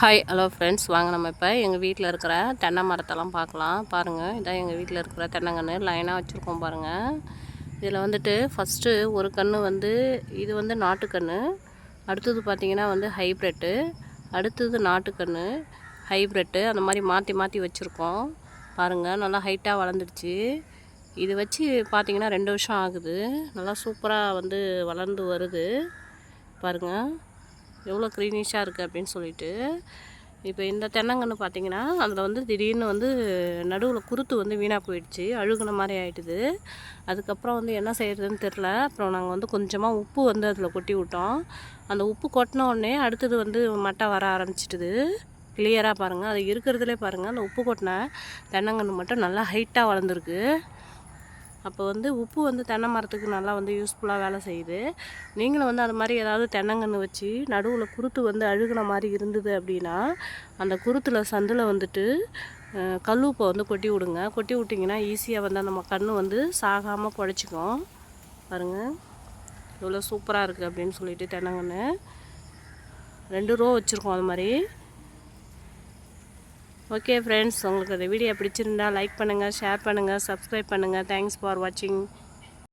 Hi hello friends வாங்க நம்ம இப்போ எங்கள் வீட்டில் இருக்கிற தென்னை மரத்தெல்லாம் பார்க்கலாம். பாருங்கள் இதான் எங்கள் வீட்டில் இருக்கிற தென்னங்கன்று லைனாக வச்சுருக்கோம் பாருங்கள் இதில் வந்துட்டு ஃபஸ்ட்டு ஒரு கன்று வந்து இது வந்து நாட்டுக்கன்று அடுத்தது பார்த்திங்கன்னா வந்து ஹைப்ரிட்டு அடுத்தது நாட்டுக்கன்று ஹைப்ரிட்டு அந்த மாதிரி மாற்றி மாற்றி வச்சுருக்கோம். பாருங்கள் நல்லா ஹைட்டாக வளர்ந்துடுச்சு. இது வச்சு பார்த்திங்கன்னா ரெண்டு வருஷம் ஆகுது. நல்லா சூப்பராக வந்து வளர்ந்து வருது. பாருங்கள் எவ்வளோ க்ரீனிஷாக இருக்குது அப்படின்னு சொல்லிட்டு இப்போ இந்த தென்னங்கன்று பார்த்தீங்கன்னா அதில் வந்து திடீர்னு வந்து நடுவில் குருத்து வந்து வீணாக போயிடுச்சு அழுகுன மாதிரி ஆகிட்டுது அதுக்கப்புறம் வந்து என்ன செய்கிறதுன்னு தெரில. அப்புறம் நாங்கள் வந்து கொஞ்சமாக உப்பு வந்து அதில் கொட்டி விட்டோம். அந்த உப்பு கொட்டின உடனே அடுத்தது வந்து மட்டை வர ஆரம்பிச்சிட்டுது. கிளியராக பாருங்கள் அது இருக்கிறதுலே பாருங்கள் அந்த உப்பு கொட்டின தென்னங்கன்று மட்டும் நல்லா ஹைட்டாக வளர்ந்துருக்கு. அப்போ வந்து உப்பு வந்து தென்னை மரத்துக்கு நல்லா வந்து யூஸ்ஃபுல்லாக வேலை செய்யுது. நீங்களும் வந்து அது மாதிரி ஏதாவது தென்னங்கன்று வச்சு நடுவில் குருத்து வந்து அழுகின மாதிரி இருந்தது அப்படின்னா அந்த குருத்தில் சந்தில் வந்துட்டு கல்லுப்பை வந்து கொட்டி விடுங்க. கொட்டி விட்டிங்கன்னா ஈஸியாக வந்து நம்ம கன்று வந்து சாகாமல் பொழைச்சிக்கும் பாருங்கள் இவ்வளோ சூப்பராக இருக்குது அப்படின்னு சொல்லிட்டு தென்னங்கன்று ரெண்டு ரூபா வச்சுருக்கோம் அது மாதிரி. ஓகே ஃப்ரெண்ட்ஸ் உங்களுக்கு இந்த வீடியோ பிடிச்சிருந்தா லைக் பண்ணுங்கள் ஷேர் பண்ணுங்கள் சப்ஸ்கிரைப் பண்ணுங்கள் தேங்க்ஸ் ஃபார் வாட்சிங்